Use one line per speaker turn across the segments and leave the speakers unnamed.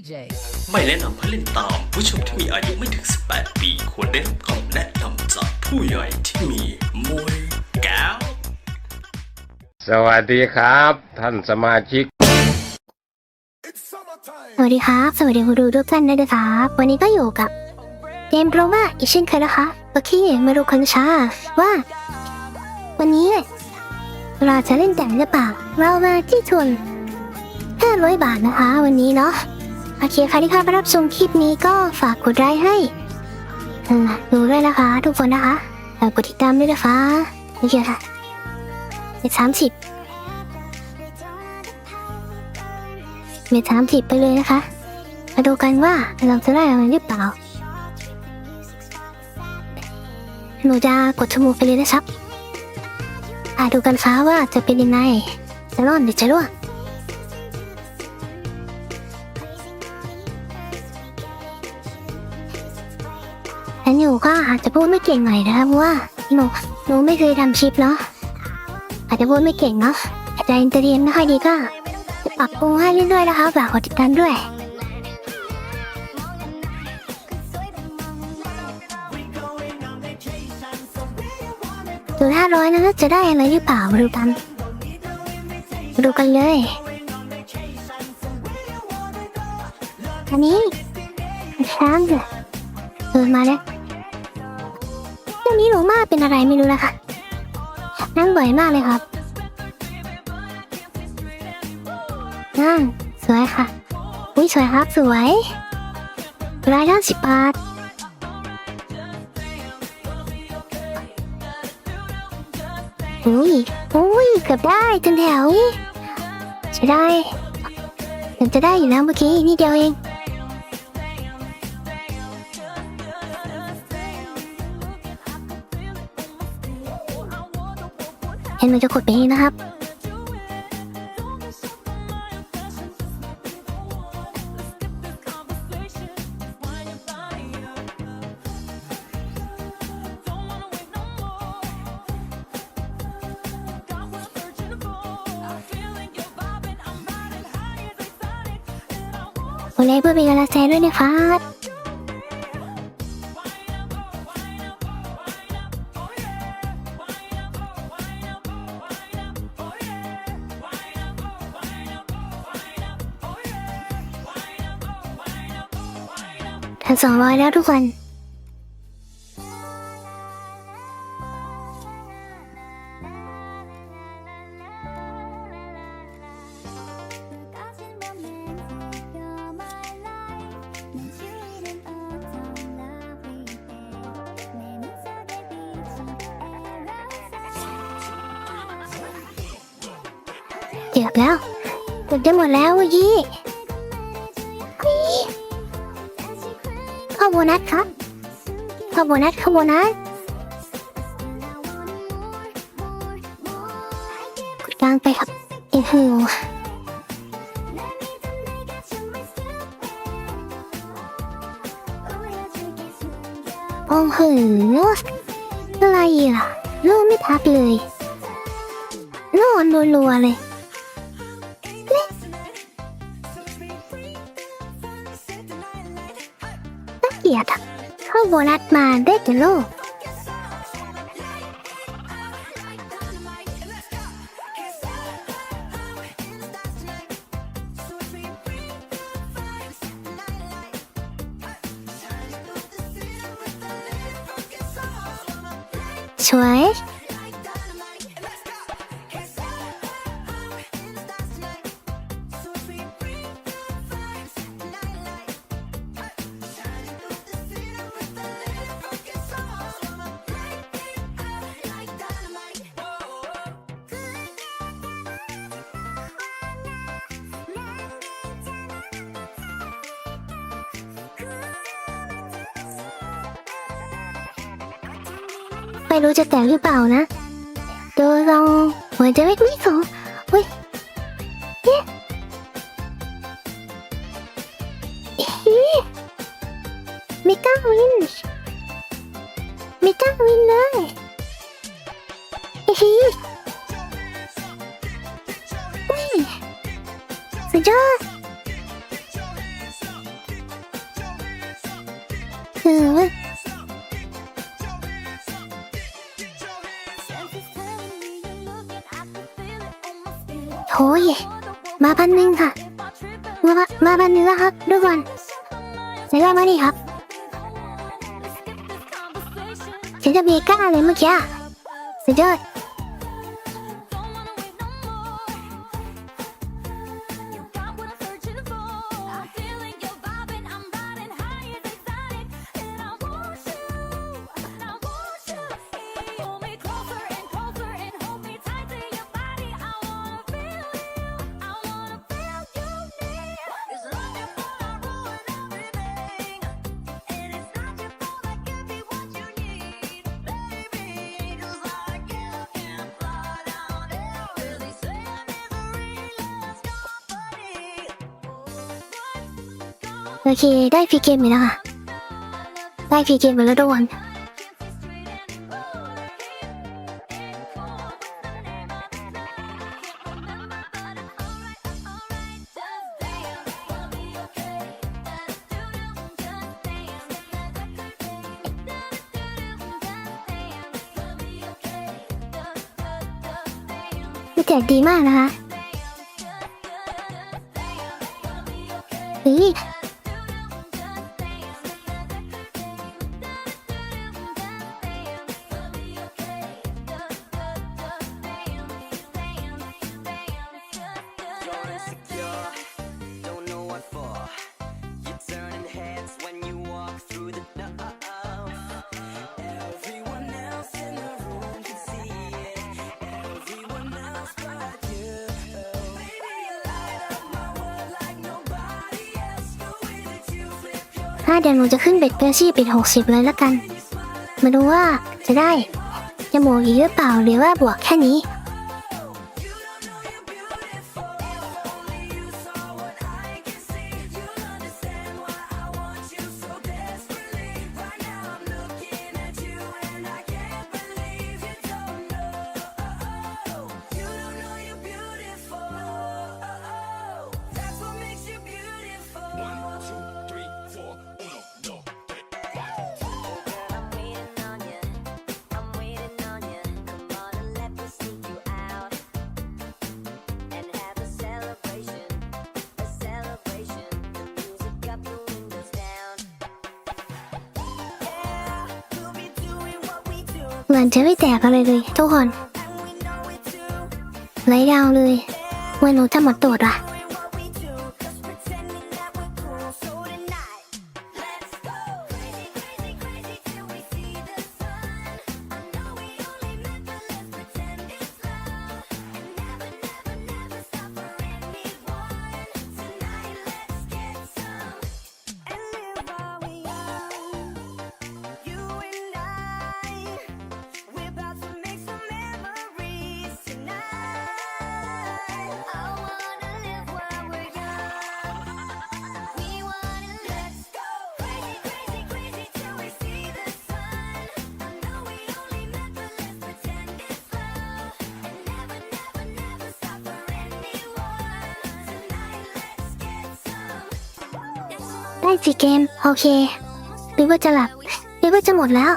DJ.
ไม่แนะนำให้เล่นตามผู้ชมที่มีอายุไม่ถึง 18 ปี ควรได้รับคำแนะนำจากผู้ใหญ่ที่มีมวยแก้ว
สวัสดีครับ ท่านสมาชิก
สวัสดีครับ สวัสดีคุณดูทุกท่านด้วยนะครับ วันนี้ก็อยู่กับเกมโรมาอีกเช่นเคยนะคะโอเคมาดูคนช้าว่า วันนี้เราจะเล่นแต่งหรือเปล่า เรามาที่ทุน500 บาทนะคะ วันนี้เนาะ โอเคใครที่เข้ามารับชมคลิปนี้ก็ฝากกดไลค์ให้ดูด้วยนะคะ ทุกคนนะคะแล้วกดติดตามด้วยนะคะโอเคค่ะเป็นสามสิบเมทามถิบไปเลยนะคะ มาดูกันว่าเราจะได้อะไรหรือเปล่าหนูจะกดชมูไปเลยนะครับอ่าดูกันฟ้าว่าจะเป็นยังไงจะรอดหรือจะร่ว งฉันอยู่ก็อาจจะพูดไม่เก่งหน่อยนะครับว่าหนูหนูไม่เคยทำชิปเนาะอาจจะพูดไม่เก่งเนาะอาจจะอินเตอร์เรียนไม่ค่อยดีก็จะปรับปรุงให้เรื่อยๆนะคะฝากกดติดตามด้วยดูห้าร้อยนะจะได้อะไรหรือเปล่าดูกันดูกันเลยอันนี้ช้างเลยเออมาแล้ว เรื่องนี้หนูมากเป็นอะไรไม่รู้นะคะนั่งบ่อยมากเลยครับนั่นสวยค่ะ อุ้ยสวยครับสวยร้อยห้าสิบบาทอุ้ยอุ้ยเกือบได้จนแถวจะได้เกือบจะได้อยู่แล้วเมื่อกี้นี่เดียวเอง เห็นมันจะกดไปเองนะครับกดไลค์เพื่อเป็นกำลังใจด้วยนะครับ ถึงสองร้อยแล้วทุกคนเกือบแล้วเกือบจะหมดแล้วเมื่อกี้ นัสครับเข้าโบนัสเข้าโบนัสกลางไปครับโอ้โหโอ้โหอะไรล่ะโล่ไม่พักเลยโล่รัวๆเลย น่าเกลียดอะเข้าโบนัสมาได้แต่โลกสวย ไม่รู้จะแต่งหรือเปล่านะเดูลองหัวใจไม่ไม่สองเฮ้ยไม่กล้าวินไม่กล้าวินเลยเฮ้ยนี่สุดยอดคือ มาพันหนึ่งค่ะมามามาพันหนึ่งแล้วครับทุกคนไหนว่ามาดิครับฉันจะมีก้าเลยเมื่อกี้สุดยอด โอเค ได้ฟีเกมไปแล้วค่ะได้ฟีเกมไปแล้วทุกคนแจกดีมากนะคะเถ้าเดี๋ยวหนูจะขึ้นเบ็ดเพื่อชีพเป็นหกสิบเลยละกัน มาดูว่าจะได้จะบวกอีกหรือเปล่าหรือว่าบวกแค่นี้ เหมือนจะไม่แตกอะไรเลยทุกคนไหลดาวเลยเมื่อหนูจะหมดตัว่ะ ได้สี่เกม โอเคนึกว่าจะหลับนึกว่าจะหมดแล้ว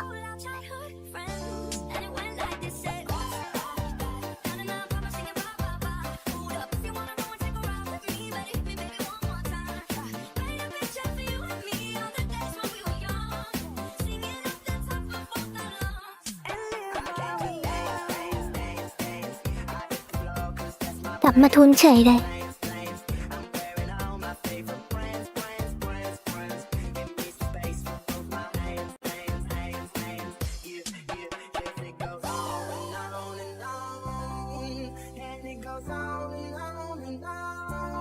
กลับมาทุนเฉยเลย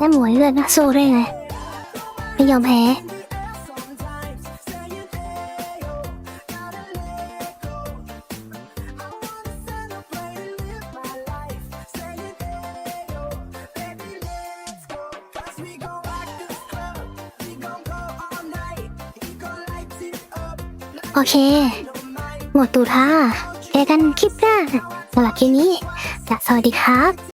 แม่หมวยเลือดนักสู้ได้ไง ไม่ยอมแพ้โอเค หมดตูท่าเจอกันคลิปหน้าสำหรับคลิปนี้จะสวัสดีครับ